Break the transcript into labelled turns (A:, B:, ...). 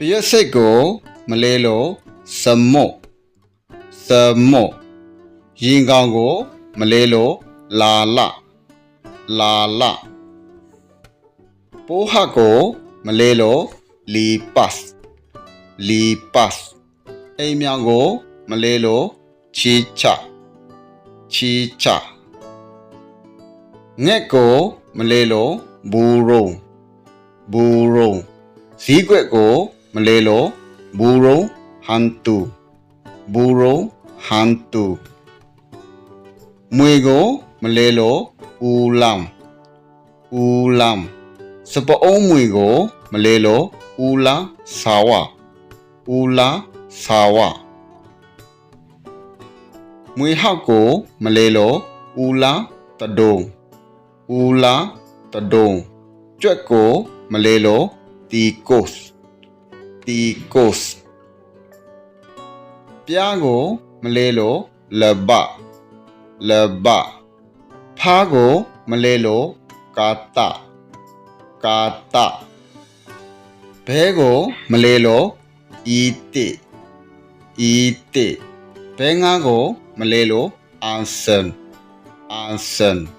A: ပရက်စိတ်ကိုမလဲလို့စမော့စမော့ရင်ကောင်ကိုမလဲလို့လာလလာလပိုးဟတ်ကိုမလဲလို့လီပတ်လီပတ်အိမ်မြောင်ကိုမလဲလို့ချီချချီချငှက်ကိုမလဲလို့ဘူရုံဘူရုံဈီးကွက်ကို မလဲလို့ဘူရုံဟန်တူဘူရုံဟန်တူမွေကိုမလဲလို့ဦးလမ်ဦးလမ်စပ အုံးမွေကိုမလဲလို့ဦးလာဆာဝဦးလာဆာဝမွေဟောက်ကိုမလဲလို့ဦးလာတဒုံဦးလာတဒုံကြွက်ကိုမလဲလို့တီကိုစ်တီကိုစ်ပြားကိုမလဲလို့လဘလဘဖားကိုမလဲလို့ကာတကာတဘဲကိုမလဲလို့ဤတိဤတိဘဲငါကိုမလဲလို့အန်ဆန်အန်ဆန်